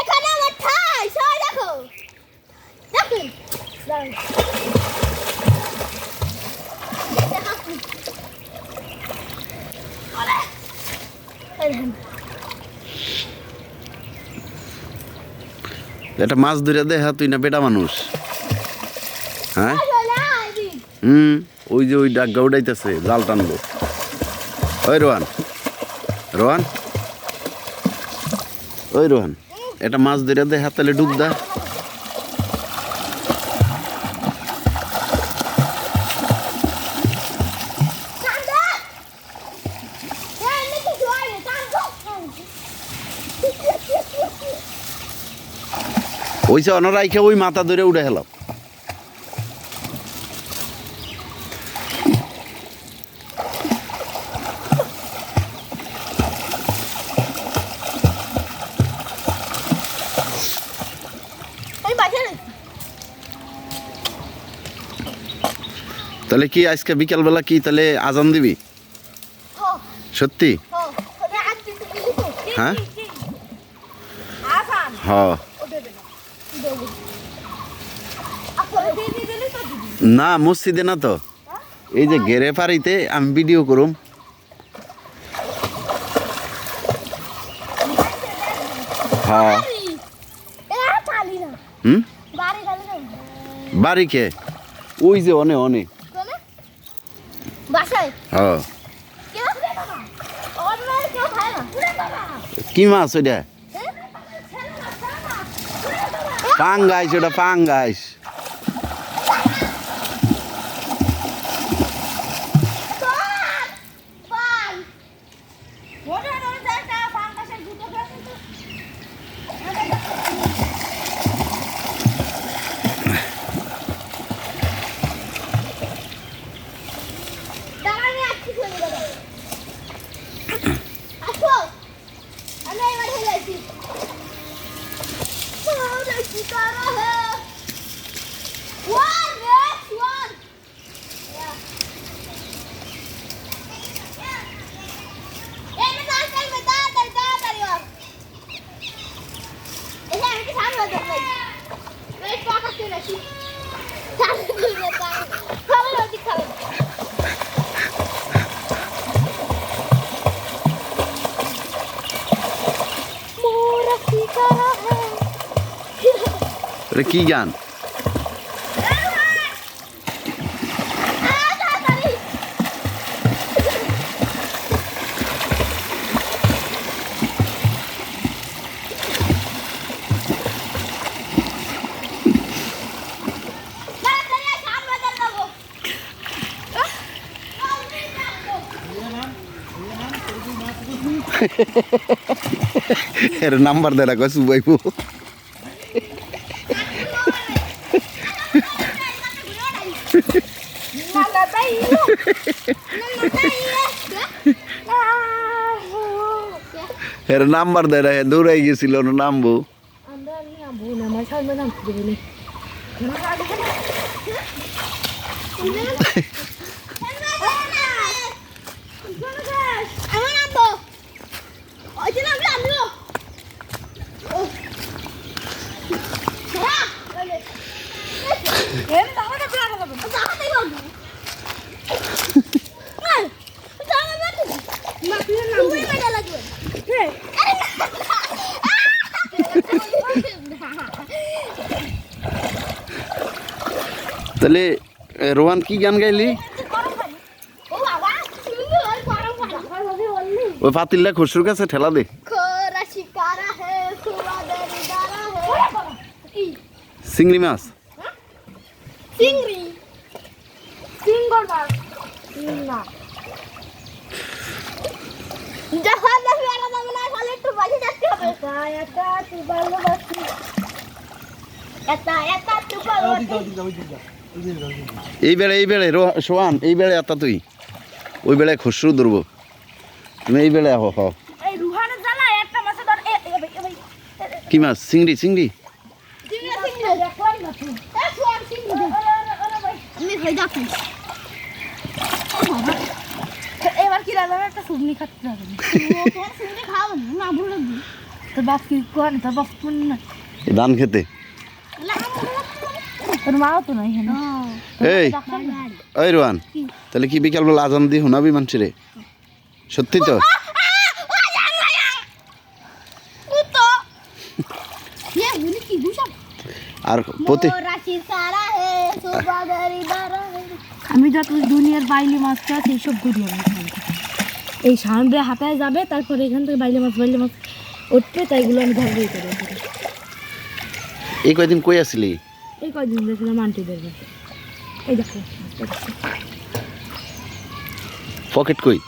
এখানে আমার ঠাই সবাই দেখো দেখুন। এটা মাছ ধরে দেখা তুই না বেটা মানুষ। হ্যাঁ। হুম ওই যে ওই ডাক উঠাইতেছে জাল টানবো। ওই রোহান রোহান ওই রোহান, এটা মাছ ধরে দে হাতালে ডুব দা। ওইসে অনরাইখে ওই মাথা ধরে উড়ে হেলাম তাহলে কি আজকে বিকালবেলা কি তাহলে আজান দিবি সত্যি? হ্যাঁ? হ না। মসজিদে না তো এই যে গেরে পারিতে আমি ভিডিও করুম হ্যাঁ। হুম বাড়ি কে ওই যে অনে অনে কোনে? বাসায় হ্যাঁ কেউ খায় না। ওর মেয়ে কেউ খায় না। উড়ে বাবা। কি মাছ ওইটা? হ্যাঁ? পাঙ্গাইস ওটা পাঙ্গাইস পান! পান! ওরে, ওরে, যা, যা, পান গাছের জুতো খেয়েছে তো। দাঁড়া, আমি আসছি চলে যাব। আসো। আমি এবার হয়ে যাচ্ছি। ওরে, কি করা হে? One, yes, one. Yeah. এই না তাড়াতাড়ি বে, তাড়াতাড়ি, তাড়াতাড়ি কর। এই যে আমি কি সামনে হয়ে যাব, এই। এই পাকা চলে আসি। তাড়াতাড়ি বে, তাড়াতাড়ি। খাবে না, ওদিক খাবে না। মোরা কি করা হ্যায়? ওটা কি গান আ, তাড়াতাড়ি। তাড়াতাড়ি আয়, সামনে চলে যাব। আহ, জলদি যাব। এর নাম্বার দেয় রাখো সুবাইবু Nada tá aí. Nada tá aí. এর নাম্বার দেয় না দৌড়াই গেছিল ওর নামবো। আমরা আব্বু ওই যে নামলো আমিও এম দাও না প্লান করব দাও তাই বলব না দাও না মা তুই নাম তুই মেডা লাগবে তাহলে রোহান কি গান গাইলি? ওই পাতিল্লা খসুর কাছে ঠেলা দে। চিংড়ি মাছ। মনে হয় এই বেড়ে এই রো- সোহান এই বেড়ে আত্মা তুই ওই বেড়ায় খসরু ধরবো তুমি এই আহ হ কি মাছ চিংড়ি চিংড়ি হয়ে ধান খেতে তাহলে কি বিকালবেলা আজান দিয়ে শোনাবি মানুষেরে সত্যি তো? আর প্রতি আমি যত দুনিয়ার বাইলি মাছটা আছে এইসব ঘুরি এই সামনে হাতায় যাবে তারপরে এখান থেকে বাইলি মাছ বাইলি মাছ উঠবে তাইগুলো আমি ধরবো এই কয়দিন কই আসলি? এই কয়দিন দেখলাম আন্টিদের কাছে এই দেখো পকেট কই?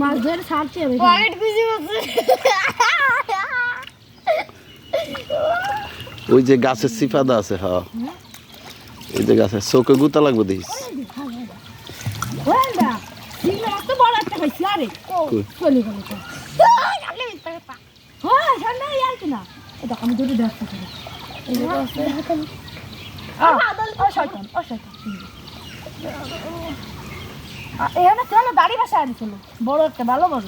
মাছ ধরে ছাড়ছি আমি পকেট খুশি ওই যে গাছের সিফাদা আছে হ। ওই যে গাছের চোখে গুতা লাগবে দেখিস। বড় একটা পাইছি, আরে, চলে গেলো কি না। দেখো, আমি দুটো দেখতে পারি। এই যে আছে। আহ, ও শয়তান, ও শয়তান। আহ, এখানে চলো, দাড়ি বাসায় আনিছিল। বড় একটা ভালো বড়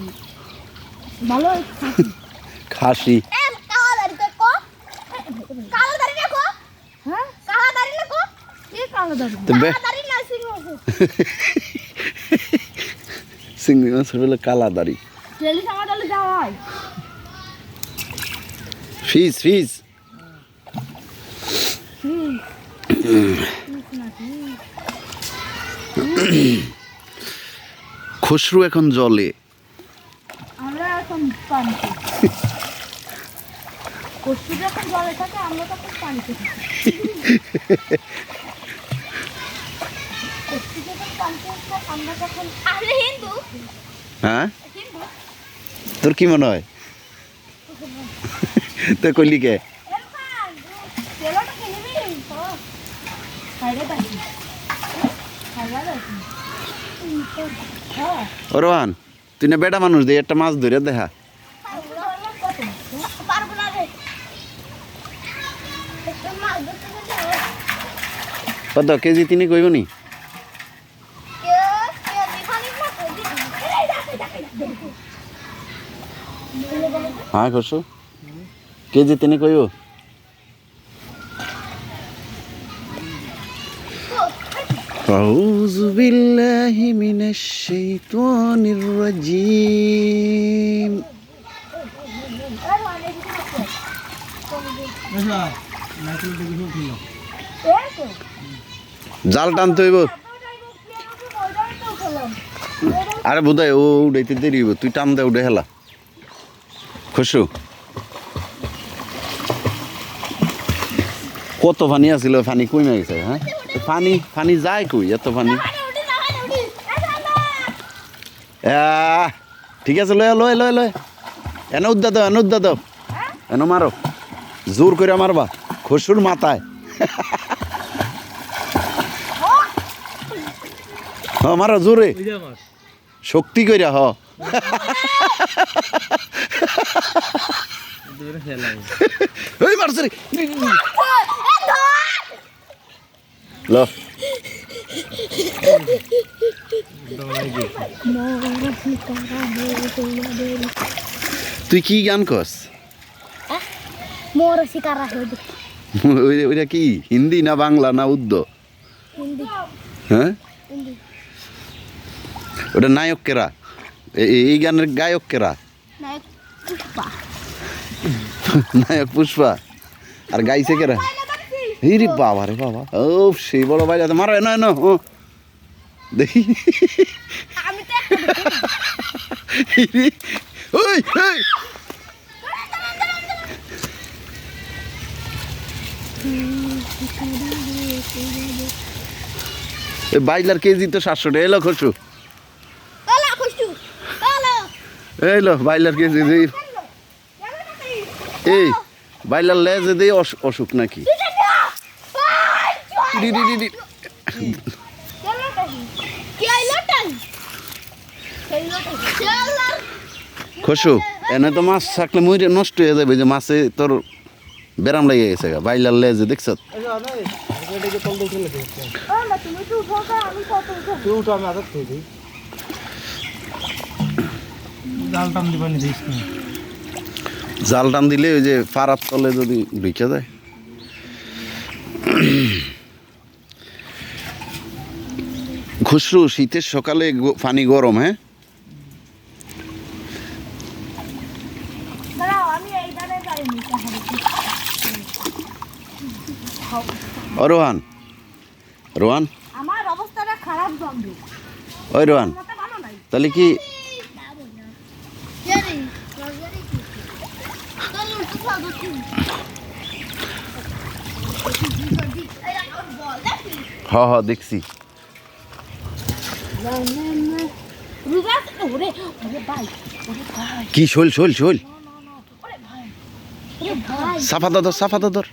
ভালো খাসি। এম কালা দাড়ি ফিস ফিস হুম। খসরু এখন জলে। আমরা এখন পানিতে কষ্টু যখন জলে থাকে আমরা তখন পানিতে থাকি। কষ্টু যখন পানিতে থাকে আমরা তখন আপনি হিন্দু। হ্যাঁ? তোর কি মনে হয়? তো কইলি কে রোহান তুই না বেটা মানুষ দে, একটা মাছ ধরে দেখা। কত, কেজি তিনি কইব নি? হ্যাঁ খসু কেজি তিনি কইব أعوذ بالله من الشيطان الرجيم জাল টানতে হইব আরে বোধহয় ও উড়াইতে দেরি হইব তুই টান দে উঠে হেলা খুশু কত পানি আছিল পানি কমে গেছে হ্যাঁ পানি পানি যায় কই এত পানি। ঠিক আছে লয় লয় লয় লয় এনে উদ্দা দাও এনে উদ্দা দাও এনে মারো জোর করে মারবা খসুর মাথায় হ মারো জোরে শক্তি কইরা হ ওই মারছে রে ল তুই কি গান কস মোর শিকারা হয়ে ওই- ওইটা কি হিন্দি না বাংলা না উর্দু হিন্দি হ্যাঁ হিন্দি ওটা নায়ক কেরা এ- এই গানের গায়ক কেরা নায়ক পুষ্পা নায়ক পুষ্পা। আর গাইছে কেরা এই রে বাবা রে বাবা। ও সেই বড় ভাই আছে মারো এনো এনো ও। দেখি। ওই ওই। এ বাইলার কেজি তো সাতশো টাকা। এলো খসু। খুশু বাইলার কেজি। দিই এই বাইলার লেজে দিই অস- অসুখ নাকি। খসু এনে তো মাছ থাকলে মুইরে নষ্ট হয়ে যাবে যে মাছে তোর বেরাম লেগে গেছে গা বাইলার লেজে দেখছ? তুমি তো উঠো আমি কত উঠো জাল টান দিবানি দিস না। জাল টান দিলে ওই যে পাড়ার তলে যদি ঢুকে যায়। খুসরু শীতের সকালে পানি গরম হ্যাঁ? রোহান রোহান? আমার অবস্থাটা খারাপ ওই রোহান তাহলে কি জানি রজনী কি চলো একটু খাওয়া দেখি এই আমার বল দেখি হ হ দেখছি। ওরে ভাই ওরে ভাই কি শোল শোল শোল? সাফা দাদর সাফা দাদর ধরো।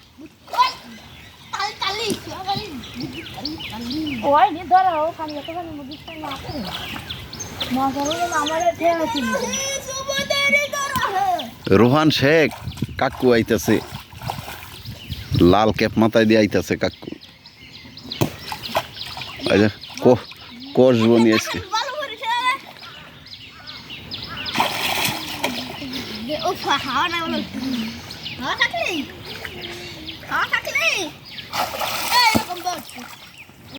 রোহান শেখ, কাকু আইতাছে। লাল ক্যাপ মাথায় দিয়ে আইতাছে কাকু। আচ্ছা কো, কোষ বনি আজকে। ভালো করেছে ও হাওয়া না বলো হাওয়া থাকলে থাকলে